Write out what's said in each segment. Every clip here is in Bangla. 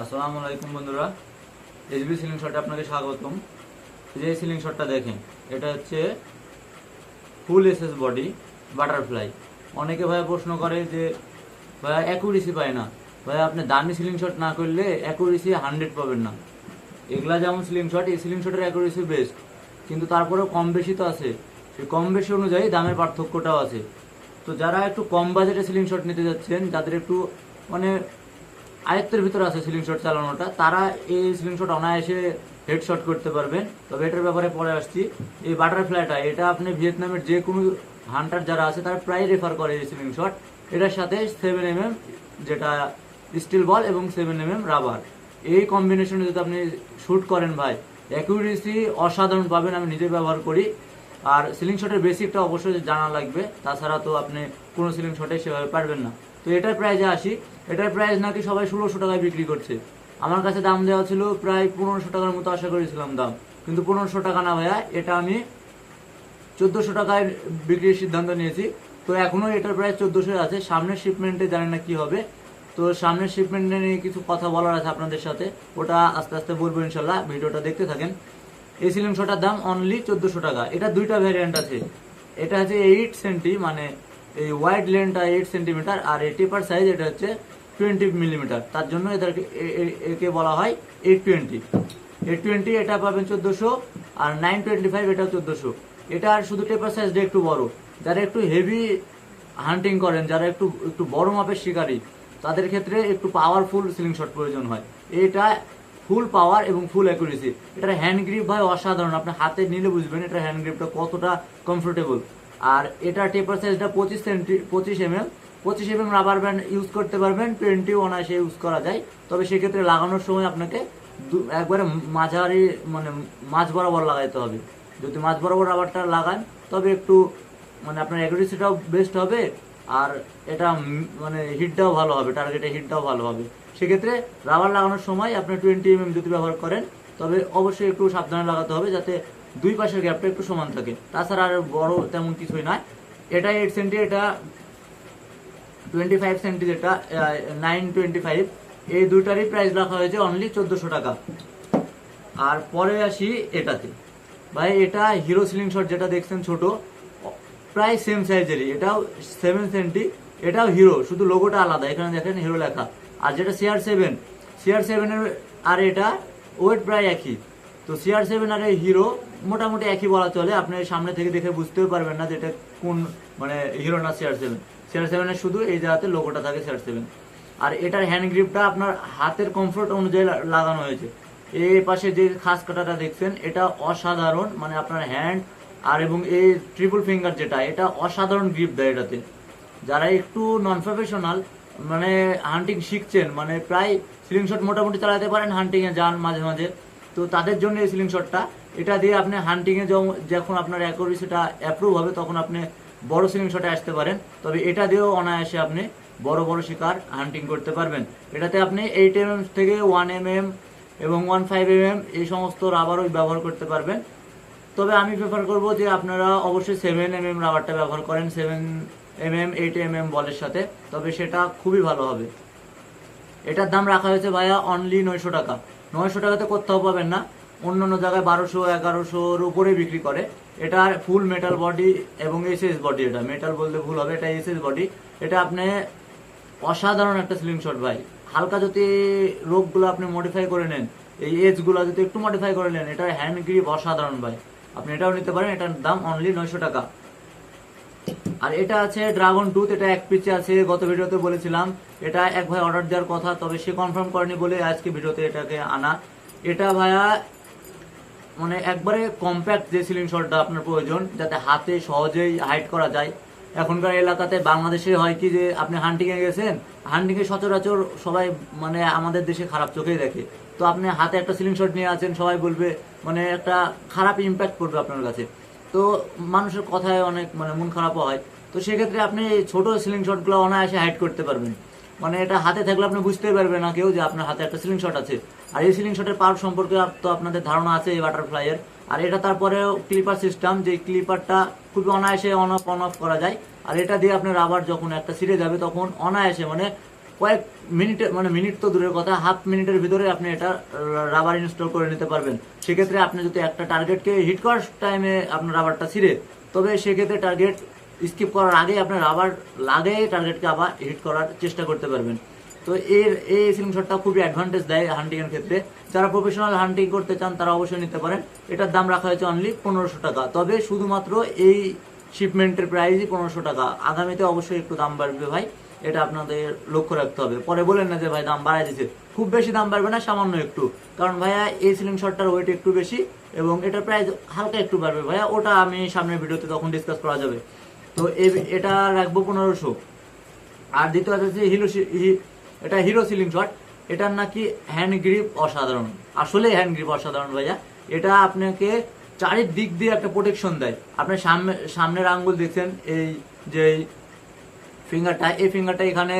আসসালামু আলাইকুম বন্ধুরা। এসবি সিলিং শটে আপনাকে স্বাগতম। যে সিলিং শটটা দেখেন, এটা হচ্ছে ফুল এসএস বডি, বাটারফ্লাই। অনেকে ভাইয়া প্রশ্ন করে যে, ভাইয়া অ্যাকুরেসি পায় না। ভাইয়া, আপনি দামি সিলিং শট না করলে অ্যাকুরেসি হান্ড্রেড পাবেন না। এগুলা যেমন সিলিং শট, এই সিলিং শটের অ্যাকুরেসি বেস্ট। কিন্তু তারপরেও কম বেশি তো আছে। সেই কম বেশি অনুযায়ী দামের পার্থক্যটাও আছে। তো যারা একটু কম বাজেটে সিলিং শট নিতে যাচ্ছেন, যাদের একটু মানে আয়ত্তের ভিতরে আছে সিলিং শট চালানোটা। তারা এই সিলিং শট অনায়াসে হেডশট করতে পারবেন তবে এটার ব্যাপারে পরে আসছি। এই বাটারফ্লাইটা এটা আপনি ভিয়েতনামের যে কোনো হান্টার যারা আছে, তারা প্রায় রেফার করে এই সিলিং শট এটার সাথে সেভেন এম এম যেটা স্টিল বল এবং সেভেন এম এম রাবার এই কম্বিনেশনে যদি আপনি শুট করেন ভাই অ্যাকুরেসি অসাধারণ পাবেন, আমি নিজে ব্যবহার করি। আর সিলিং শটের বেসিকটা অবশ্যই জানা লাগবে। তাছাড়া তো আপনি কোনো সিলিং শটে সেভাবে পারবেন না। তো এটার প্রাইজে আসি। এটার প্রাইস নাকি সবাই ষোলোশো টাকায় বিক্রি করছে। আমার কাছে দাম দেওয়া ছিল প্রায় পনেরোশো টাকার মতো আশা করেছিলাম দাম। কিন্তু পনেরোশো টাকা না ভাইয়া, এটা আমি চোদ্দোশো টাকায় বিক্রির সিদ্ধান্ত নিয়েছি। তো এখনও এটার প্রায় চোদ্দোশো আছে। সামনের শিপমেন্টে জানি না কি হবে। তো সামনের শিপমেন্টে নিয়ে কিছু কথা বলার আছে আপনাদের সাথে। ওটা আস্তে আস্তে বলব ইনশাল্লাহ, ভিডিওটা দেখতে থাকেন। এই সিলিং শটার দাম অনলি চোদ্দোশো টাকা। এটা দুইটা ভ্যারিয়েন্ট আছে। এটা আছে এইট সেন্টি মানে এই ওয়াইড লেনটা এইট সেন্টিমিটার আর এই টেপার সাইজ এটা হচ্ছে টোয়েন্টি মিলিমিটার তার জন্য এদেরকে একে বলা হয় এইট টোয়েন্টি এইট টোয়েন্টি এটা পাবেন চোদ্দোশো আর নাইন টোয়েন্টি ফাইভ এটা চোদ্দোশো। এটা আর শুধু টেপার সাইজটা একটু বড়। যারা একটু হেভি হান্টিং করেন, যারা একটু একটু বড় মাপের শিকারী, তাদের ক্ষেত্রে একটু পাওয়ারফুল সিলিং শট প্রয়োজন হয়। এটা ফুল পাওয়ার এবং ফুল অ্যাকুরেসি এটার হ্যান্ড গ্রিপ ভাই অসাধারণ। আপনি হাতে নিলে বুঝবেন এটার হ্যান্ড গ্রিপটা কতটা কমফোর্টেবল আর এটা টেপার সাইজটা পঁচিশ সেন্টি পঁচিশ এম এম পঁচিশ M M rubber band use করতে পারবেন টোয়েন্টি অনায়াসে ইউজ করা যায়। তবে সেক্ষেত্রে লাগানোর সময় আপনাকে একবারে মাঝারি মানে মাঝ বরাবর লাগাইতে হবে। যদি মাঝ বরাবর রাবারটা লাগান, তবে একটু মানে আপনার অ্যাকুরেসিটাও বেস্ট হবে, আর এটা মানে হিটটাও ভালো হবে টার্গেটে হিটটাও ভালো হবে। সেক্ষেত্রে রাবার লাগানোর সময় আপনি টোয়েন্টি এম এম যদি ব্যবহার করেন, তবে অবশ্যই একটু সাবধানে লাগাতে হবে, যাতে দুই পাশের গ্যাপটা একটু সমান থাকে। তাছাড়া আর বড় তেমন কিছুই নয়। এটা এইট সেন্টি এটা টোয়েন্টি ফাইভ সেন্টি যেটা নাইন টোয়েন্টি ফাইভ এই দুইটারই প্রাইস রাখা হয়েছে অনলি চোদ্দোশো টাকা। আর পরে আসি এটাতে। ভাই, এটা হিরো সিলিং শট যেটা দেখছেন ছোট, প্রায় সেম সাইজেরই এটাও সেভেন সেন্টি এটাও হিরো শুধু লোগোটা আলাদা। এখানে দেখেন হিরো লেখা। আর যেটা সিআর সেভেন সিআর সেভেনের আর এটা ওয়েট প্রায় একই। তো সিআর সেভেন আর এই হিরো মোটামুটি একই বলা চলে। আপনি সামনে থেকে দেখে বুঝতেও পারবেন না যে এটা কোন মানে হিরো না সিআর সেভেন সিআর সেভেনের শুধু এই জায়গাতে লোগোটা থাকে সিআর সেভেন আর এটার হ্যান্ড গ্রিপটা আপনার হাতের কমফোর্ট অনুযায়ী লাগানো হয়েছে। এই পাশে যে খাস কাটাটা দেখছেন, এটা অসাধারণ মানে আপনার হ্যান্ড আর এবং এই ট্রিপল ফিঙ্গার যেটা, এটা অসাধারণ গ্রিপ দেয় এটাতে। যারা একটু নন প্রফেশনাল মানে হান্টিং শিখছেন মানে প্রায় সিলিং শট মোটামুটি চালাতে পারেন হান্টিংয়ে যান মাঝে মাঝে। তো তাদের জন্য এই সিলিং শটটা এটা দিয়ে আপনি হান্টিং এ যখন- আপনার অ্যাকুরেসিটা অ্যাপ্রুভ হবে, তখন আপনি বড় সিলিং শটে আসতে পারেন। তবে এটা দিয়েও অনায়াসে আপনি বড় বড় শিকার হান্টিং করতে পারবেন। এটাতে আপনি এইট এম থেকে ওয়ান এম এম এবং ওয়ান ফাইভ এম এম এই সমস্ত রাবারও ব্যবহার করতে পারবেন। তবে আমি প্রেফার করব যে আপনারা অবশ্যই সেভেন এম এম রাবারটা ব্যবহার করেন seven M M eight M M বলের সাথে। তবে সেটা খুবই ভালো হবে। এটার দাম রাখা হয়েছে ভাইয়া অনলি নয়শো টাকা। নয়শো টাকাতে কোথাও পাবেন না। অন্য অন্য জায়গায় বারোশো, এগারোশোর উপরে বিক্রি করে। এটা ফুল মেটাল বডি এবং এসএস বডি এটা। মেটাল বলতে ভুল হবে, এটা এসএস বডি এটা আপনি অসাধারণ একটা সিলিং শট ভাই। হালকা যদি রোগগুলো আপনি মডিফাই করে নেন, এই এজগুলো যদি একটু মডিফাই করে নেন, এটার হ্যান্ড গ্রিপ অসাধারণ ভাই। আপনি এটাও নিতে পারেন, এটার দাম অনলি নয়শো টাকা। আর এটা আছে ড্রাগন টুথ এটা এক পিচে আছে, গত ভিডিওতে বলেছিলাম। এটা এক ভাই অর্ডার দেওয়ার কথা, তবে সে কনফার্ম করেনি বলে আজকে ভিডিওতে এটাকে আনা। এটা ভাইয়া মানে একবারে কম্প্যাক্ট যে সিলিং শটটা আপনার প্রয়োজন, যাতে হাতে সহজেই হাইড করা যায়। এখনকার এলাকাতে বাংলাদেশে হয় কি যে, আপনি হান্টিং এ গেছেন হান্টিং এ সচরাচর সবাই মানে আমাদের দেশে খারাপ চোখেই দেখে। তো আপনি হাতে একটা সিলিং শট নিয়ে আছেন, সবাই বলবে মানে একটা খারাপ ইম্প্যাক্ট পড়বে আপনার কাছে। তো মানুষের কথায় অনেক মানে মন খারাপও হয়। তো সেক্ষেত্রে আপনি ছোট সিলিং শটগুলো অনায়াসে হাইড করতে পারবেন। মানে এটা হাতে থাকলে আপনি বুঝতেই পারবেন না কেউ যে আপনার হাতে একটা সিলিং শট আছে। আর এই সিলিং শটের পার্ট সম্পর্কে তো আপনাদের ধারণা আছে এই বাটারফ্লাইয়ের আর এটা তারপরেও ক্লিপার সিস্টেম যে ক্লিপারটা খুবই অনায়াসে অন অফ অন অফ করা যায়। আর এটা দিয়ে আপনার রাবার যখন একটা সিরে যাবে, তখন অনায়াসে মানে কয়েক মিনিটে মানে মিনিট তো দূরের কথা হাফ মিনিটের ভিতরে আপনি এটা রাবার ইনস্টল করে নিতে পারবেন। সেক্ষেত্রে আপনি যদি একটা টার্গেটকে হিট করার টাইমে আপনার রাবারটা ছিঁড়ে, তবে সেক্ষেত্রে টার্গেট স্কিপ করার আগে আপনার রাবার লাগে টার্গেটকে আবার হিট করার চেষ্টা করতে পারবেন। তো এর এই সিলিং শটটা খুবই অ্যাডভান্টেজ দেয় হান্টিং এর ক্ষেত্রে। যারা প্রফেশনাল হান্টিং করতে চান, তারা অবশ্যই নিতে পারেন। এটার দাম রাখা হয়েছে অনলি পনেরোশো টাকা। তবে শুধুমাত্র এই শিপমেন্টের প্রাইসই পনেরোশো টাকা। আগামীতে অবশ্যই একটু দাম বাড়বে ভাই। এটা আপনাদের লক্ষ্য রাখতে হবে। পরে বলেন না যে ভাই দাম বাড়াই দিচ্ছে খুব বেশি দাম বাড়বে না, সামান্য একটু। কারণ ভাইয়া এই সিলিং শটটার ওয়েট একটু বেশি এবং এটার প্রাইস হালকা একটু বাড়বে ভাইয়া। ওটা আমি সামনের ভিডিওতে তখন ডিসকাস করা যাবে। তো এটা রাখব পনেরোশো। আর দ্বিতীয় হচ্ছে হিরো সি- হি- এটা হিরো সিলিং শট এটার নাকি হ্যান্ড গ্রিপ অসাধারণ। আসলে হ্যান্ড গ্রিপ অসাধারণ ভাইয়া। এটা আপনাকে চারিদিক দিয়ে একটা প্রোটেকশন দেয়। আপনি সামনে, সামনের আঙ্গুল দেখছেন, এই যে ফিঙ্গারটা এই ফিঙ্গারটা এখানে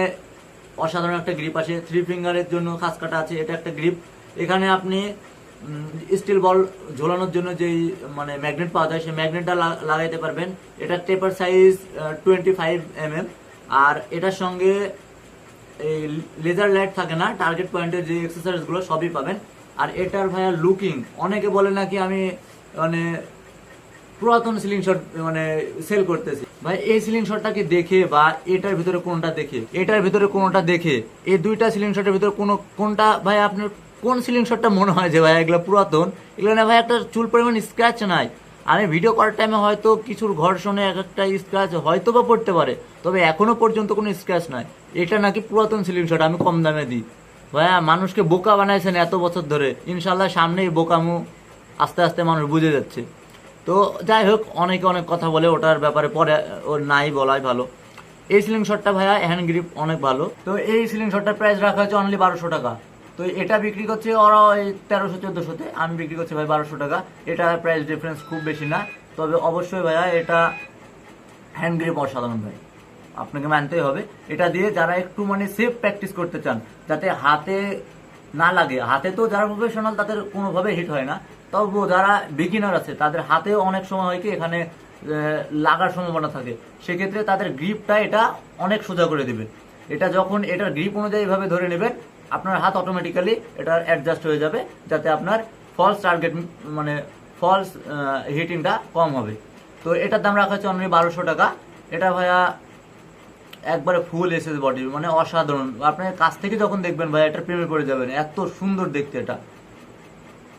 অসাধারণ একটা গ্রিপ আছে। থ্রি ফিঙ্গারের জন্য খাস কাটা আছে, এটা একটা গ্রিপ এখানে আপনি স্টিল বল ঝোলানোর জন্য যেই মানে ম্যাগনেট পাওয়া যায়, সেই ম্যাগনেটটা লাগাইতে পারবেন। এটা taper size twenty five M আর এটার সঙ্গে এই লেজার লাইট থাকে না টার্গেট পয়েন্টের যে এক্সারসাইজগুলো সবই পাবেন। আর এটার ভাইয়া লুকিং অনেকে বলে নাকি আমি মানে পুরাতন সিলিং শট মানে সেল করতেছি। ভাই, এই সিলিং শটটাকে দেখে বা এটার ভিতরে কোনটা দেখে? এটার ভিতরে কোনটা দেখে? এই দুইটা সিলিং শটের ভিতরে কোন, কোনটা, ভাই, আপনার কোন সিলিং শটটা মনে হয় যে, ভাই, এগুলো পুরাতন? এগুলো না ভাই, একটা চুল পরিমাণ স্ক্র্যাচ নাই। আমি ভিডিও করার টাইমে হয়তো কিছুর ঘর্ষণে এক একটা স্ক্র্যাচ হয়তো বা পড়তে পারে, তবে এখনও পর্যন্ত কোনো স্ক্র্যাচ নাই। এটা নাকি পুরাতন সিলিং শট আমি কম দামে দিই। ভাইয়া, মানুষকে বোকা বানাইছেন এত বছর ধরে। ইনশাল্লাহ সামনেই বোকামু আস্তে আস্তে মানুষ বুঝে যাচ্ছে। তো যাই হোক, অনেকে অনেক কথা বলে, ওটার ব্যাপারে পরে ওর নাই বলাই ভালো। এই সিলিং শটটা ভাইয়া হ্যান্ড গ্রিপ অনেক ভালো। তো এই সিলিং শটটার প্রাইস রাখা হয়েছে অনলি বারোশো টাকা। তো এটা বিক্রি করছে ওরা ওই তেরোশো, চোদ্দোশোতে, আমি বিক্রি করছি ভাই বারোশো টাকা। এটার প্রাইস ডিফারেন্স খুব বেশি না। তবে অবশ্যই ভাইয়া এটা হ্যান্ড গ্রিপ অসাধারণ ভাই। আপনাকে মানতেই হবে। এটা দিয়ে যারা একটু মানে সেফ প্র্যাকটিস করতে চান, যাতে হাতে না লাগে, হাতে তো যারা প্রফেশনাল তাদের কোনোভাবে হিট হয় না তবুও যারা বিগিনার আছে, তাদের হাতেও অনেক সময় হয় কি, এখানে লাগার সম্ভাবনা থাকে। সেক্ষেত্রে তাদের গ্রিপটা এটা অনেক সোজা করে দেবে। এটা যখন এটার গ্রিপ অনুযায়ী ভাবে ধরে নেবেন আপনার হাত অটোমেটিক্যালি এটা অ্যাডজাস্ট হয়ে যাবে, যাতে আপনার ফলস টার্গেট মানে ফলস হিটিংটা কম হবে। তো এটার দাম রাখা হচ্ছে অনলি বারোশো টাকা। এটা ভাইয়া একবারে ফুল এসএস বডি মানে অসাধারণ। আপনার কাছ থেকে যখন দেখবেন ভাই এটা প্রেমে পড়ে যাবেন, এত সুন্দর দেখতে এটা।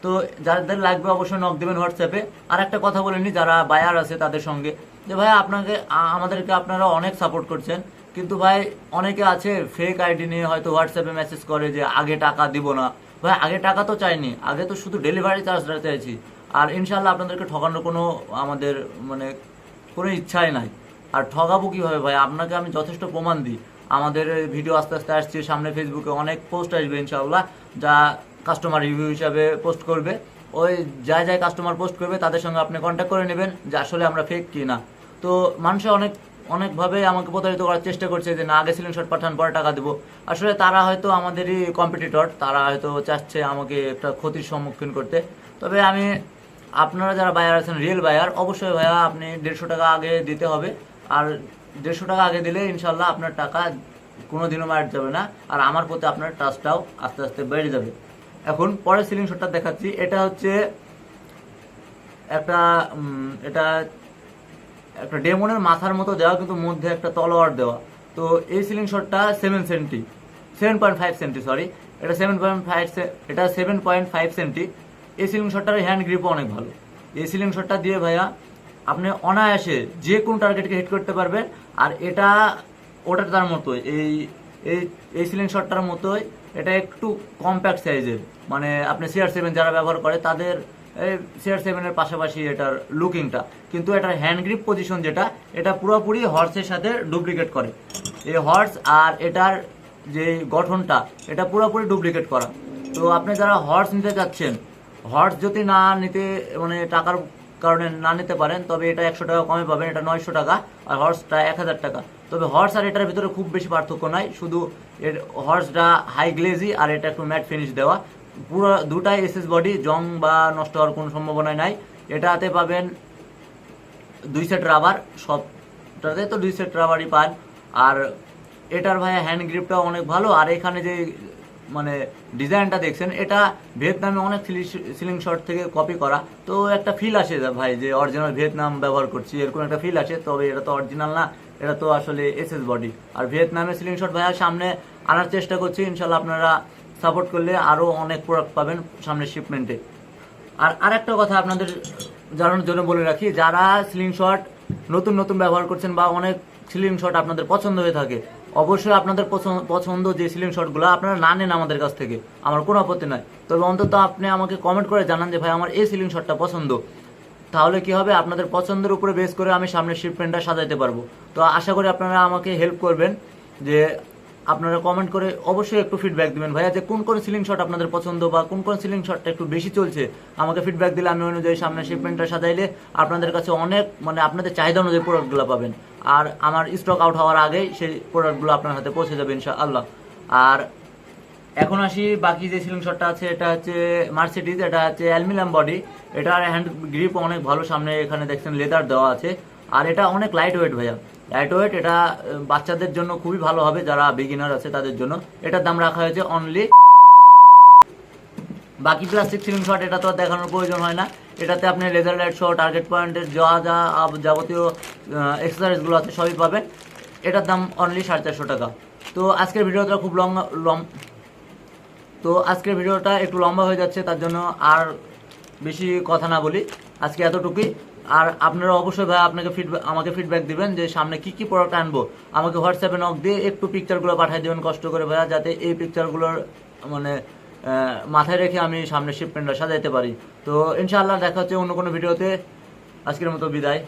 তো যাদের লাগবে অবশ্যই নক দেবেন হোয়াটসঅ্যাপে আর একটা কথা বলেনি যারা বায়ার আছে তাদের সঙ্গে। যে ভাই আপনাকে আমাদেরকে আপনারা অনেক সাপোর্ট করছেন। কিন্তু ভাই, অনেকে আছে ফেক আইডি নিয়ে হয়তো হোয়াটসঅ্যাপে মেসেজ করে যে, আগে টাকা দিব না। ভাই, আগে টাকা তো চাইনি। আগে তো শুধু ডেলিভারি চার্জটা চাইছি। আর ইনশাল্লাহ আপনাদেরকে ঠকানোর কোনো আমাদের মানে কোনো ইচ্ছাই নাই। আর ঠগাবো কীভাবে ভাই? আপনাকে আমি যথেষ্ট প্রমাণ দিই। আমাদের ভিডিও আস্তে আস্তে আসছে, সামনে ফেসবুকে অনেক পোস্ট আসবে ইনশাআল্লাহ, যা কাস্টমার রিভিউ হিসাবে পোস্ট করবে। ওই যা যা কাস্টমার পোস্ট করবে, তাদের সঙ্গে আপনি কন্ট্যাক্ট করে নেবেন যে, আসলে আমরা ফেক কি না তো মানুষের অনেক অনেকভাবে আমাকে প্রতারিত করার চেষ্টা করছে যে, না, আগে সিলিং শট পাঠান, পরে টাকা দেবো। আসলে তারা হয়তো আমাদেরই কম্পিটিটর তারা হয়তো চাচ্ছে আমাকে একটা ক্ষতির সম্মুখীন করতে। তবে আমি, আপনারা যারা বায়ার আছেন রিয়েল বায়ার অবশ্যই ভাইয়া আপনি দেড়শো টাকা আগে দিতে হবে। আর দেড়শো টাকা আগে দিলে ইনশাল্লাহ আপনার টাকা কোনো দিনও মার যাবে না। আর আমার প্রতি আপনার ট্রাস্টটাও আস্তে আস্তে বেড়ে যাবে। এখন পরের সিলিং শটটা দেখাচ্ছি। এটা হচ্ছে একটা এটা একটা ডেমনের মাথার মতো দেওয়া, কিন্তু মধ্যে একটা তলোয়ার দেওয়া। তো এই সিলিং শটটা seven centi seven point five centi sorry এটা সেভেন পয়েন্ট ফাইভ এটা সেভেন পয়েন্ট ফাইভ সেন্টি এই সিলিং শটটার হ্যান্ড গ্রিপও অনেক ভালো। এই সিলিং শটটা দিয়ে ভাইয়া, আপনি অনায়াসে যে কোনো টার্গেটকে হিট করতে পারবেন, আর এটা ওটা তার মতোই, এই এই সিলিং শটটার মতোই এটা একটু কম্প্যাক্ট সাইজের মানে আপনি সিআর সেভেন যারা ব্যবহার করে, তাদের এই সিআর সেভেনের পাশাপাশি এটার লুকিংটা কিন্তু এটার হ্যান্ড গ্রিপ পজিশন যেটা, এটা পুরোপুরি হর্সের সাথে ডুপ্লিকেট করে। এই হর্স আর এটার যে গঠনটা, এটা পুরোপুরি ডুপ্লিকেট করা। তো আপনি যারা হর্স নিতে চাচ্ছেন হর্স যদি না নিতে মানে টাকার কারণে না নিতে পারেন, তবে এটা একশো টাকা কমে পাবেন, এটা নয়শো টাকা, আর হর্সটা এক হাজার টাকা। তবে হর্স আর এটার ভিতরে খুব বেশি পার্থক্য নাই, শুধু এর হর্সটা হাই গ্লেজি আর এটা একটু ম্যাট ফিনিশ দেওয়া। পুরো দুটাই এসএস বডি, জং বা নষ্ট হওয়ার কোনো সম্ভাবনা নাই। এটাতে পাবেন দুই সেট রাবার, সবটাতে তো দুই সেট রাবারই পান। আর এটার ভাইয়া হ্যান্ড গ্রিপটা অনেক ভালো, আর এখানে যে মানে ডিজাইনটা দেখছেন, এটা ভিয়েতনামে অনেক সিলিং শট থেকে কপি করা। তো একটা ফিল আসে ভাই, যে অরিজিনাল ভিয়েতনাম ব্যবহার করছি, এরকম একটা ফিল আসে, তবে এটা তো অরিজিনাল না, এটা তো আসলে এসএস বডি আর ভিয়েতনামে সিলিং শট ভাইয়া, সামনে আনার চেষ্টা করছি, ইনশাল্লাহ আপনারা সাপোর্ট করলে আরও অনেক প্রোডাক্ট পাবেন সামনের শিপমেন্টে আর আরেকটা কথা আপনাদের জানানোর জন্য বলে রাখি, যারা সিলিং শট নতুন নতুন ব্যবহার করছেন বা অনেক সিলিং শট আপনাদের পছন্দ হয়ে থাকে অবশ্যই আপনাদের পছন্দ- যে সিলিং শটগুলো আপনারা না নেন আমাদের কাছ থেকে। আমার কোনো আপত্তি নাই। তবে অন্তত আপনি আমাকে কমেন্ট করে জানান যে, ভাই, আমার এই সিলিং শটটা পছন্দ। তাহলে কি হবে? আপনাদের পছন্দের উপরে বেস করে আমি সামনের শিপমেন্টটা সাজাইতে পারব। তো আশা করি আপনারা আমাকে হেল্প করবেন যে আপনারা কমেন্ট করে অবশ্যই একটু ফিডব্যাক দিবেন। ভাইয়া, যে কোন কোন সিলিং শট আপনাদের পছন্দ বা কোন কোন সিলিং শটটা একটু বেশি চলছে, আমাকে ফিডব্যাক দিলে আমি অনুযায়ী সামনের শিপমেন্টটা সাজাইলে আপনাদের কাছে অনেক মানে আপনাদের চাহিদা অনুযায়ী প্রোডাক্টগুলো পাবেন। আর আমার স্টক আউট হওয়ার আগেই সেই প্রোডাক্টগুলো আপনার হাতে পৌঁছে যাবে, ইনশাআল্লাহ। আর এখন আসি, বাকি যে সিলিং শটটা আছে, এটা হচ্ছে মার্সিডিজ এটা হচ্ছে অ্যালুমিনিয়াম বডি এটার হ্যান্ড গ্রিপ অনেক ভালো, সামনে এখানে দেখছেন লেদার দেওয়া আছে। আর এটা অনেক লাইট ওয়েট ভাইয়া। লাইট ওয়েট এটা বাচ্চাদের জন্য খুবই ভালো হবে, যারা বিগিনার আছে তাদের জন্য। এটার দাম রাখা হয়েছে অনলি বাকি প্লাস্টিক সিলিং শট এটা তো দেখানোর প্রয়োজন হয় না। এটাতে আপনি লেজার লাইট শো টার্গেট পয়েন্টের যা যা যাবতীয় এক্সারসাইজগুলো আছে সবই পাবেন। এটার দাম অনলি সাড়ে চারশো টাকা। তো আজকের ভিডিওটা খুব লং লং তো আজকের ভিডিওটা একটু লম্বা হয়ে যাচ্ছে, তার জন্য আর বেশি কথা না বলি। আজকে এতটুকুই। আর আপনারা অবশ্যই ভাই আপনাকে ফিডব্যাক আমাকে ফিডব্যাক দিবেন যে সামনে কি কি প্রোডাক্ট আনব। আমাকে হোয়াটসঅ্যাপে নক দিয়ে একটু পিকচারগুলো পাঠিয়ে দেবেন, কষ্ট করে ভাইয়া, যাতে এই পিকচারগুলোর মানে মাথায় রেখে আমি সামনে শিপমেন্টটা সাজাইতে পারি। তো ইনশাআল্লাহ দেখা হচ্ছে অন্য কোনো ভিডিওতে আজকের মতো বিদায়।